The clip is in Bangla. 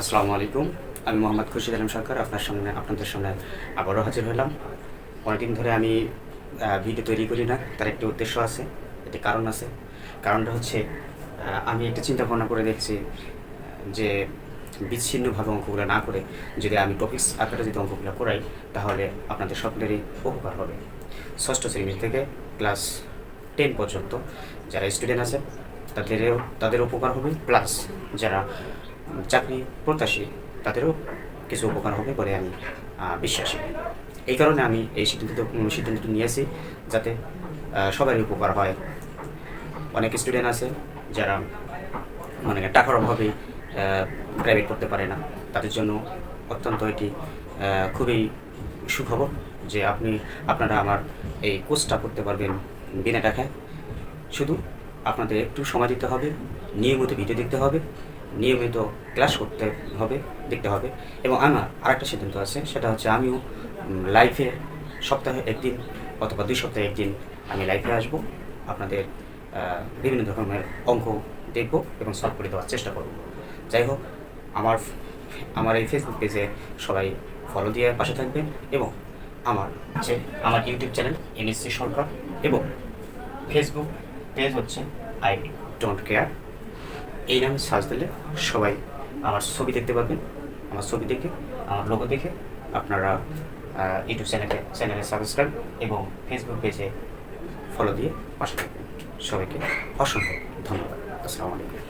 আসসালামু আলাইকুম। আমি মোহাম্মদ খুরশিদ আলম সরকার, আপনার সামনে আপনাদের সামনে আবারও হাজির হলাম। অনেকদিন ধরে আমি ভিডিও তৈরি করি না, তার একটি উদ্দেশ্য আছে, একটি কারণ আছে। কারণটা হচ্ছে আমি একটা চিন্তা ভাবনা করে দেখছি, যে বিচ্ছিন্নভাবে অঙ্কগুলো না করে যদি আমি টপিক্স আকারে যদি অঙ্কগুলো করাই, তাহলে আপনাদের সকলেরই উপকার হবে। ষষ্ঠ শ্রেণি থেকে ক্লাস টেন পর্যন্ত যারা স্টুডেন্ট আছে, তাদেরও তাদের উপকার হবে। প্লাস যারা চাকরি প্রত্যাশী, তাদেরও কিছু উপকার হবে বলে আমি বিশ্বাসী। এই কারণে আমি এই সিদ্ধান্ত সিদ্ধান্তটি নিয়েছি যাতে সবারই উপকার হয়। অনেক স্টুডেন্ট আছে যারা মানে টাকার অভাবে প্রাইভেট করতে পারে না। তাদের জন্য অত্যন্ত এটি খুবই সুখবর যে আপনি, আপনারা আমার এই কোর্সটা করতে পারবেন বিনা টাকায়। শুধু আপনাদের একটু সময় দিতে হবে, নিয়মিত ভিডিও দেখতে হবে। নিয়মিত ক্লাস করতে হবে, দেখতে হবে। এবং আমার আরেকটা সিদ্ধান্ত আছে, সেটা হচ্ছে আমিও লাইফে সপ্তাহে একদিন অথবা দুই সপ্তাহে একদিন আমি লাইফে আসব। আপনাদের বিভিন্ন ধরনের অঙ্ক দেখব এবং সলভ করে দেওয়ার চেষ্টা করব। যাই হোক, আমার আমার এই ফেসবুক পেজে সবাই ফলো দিয়ে পাশে থাকবেন এবং আমার যে আমার ইউটিউব চ্যানেল এনএসসি সরকার এবং ফেসবুক পেজ হচ্ছে আই ডোন্ট কেয়ার এই নামে সার্চ দিলে সবাই আমার ছবি দেখতে পাবেন আমার ছবি দেখে, আমার লোগো দেখে আপনারা ইউটিউব চ্যানেলে চ্যানেলে সাবস্ক্রাইব এবং ফেসবুক পেজে ফলো দিয়ে পাশে থাকবেন। সবাইকে অসংখ্য ধন্যবাদ। আসসালামু আলাইকুম।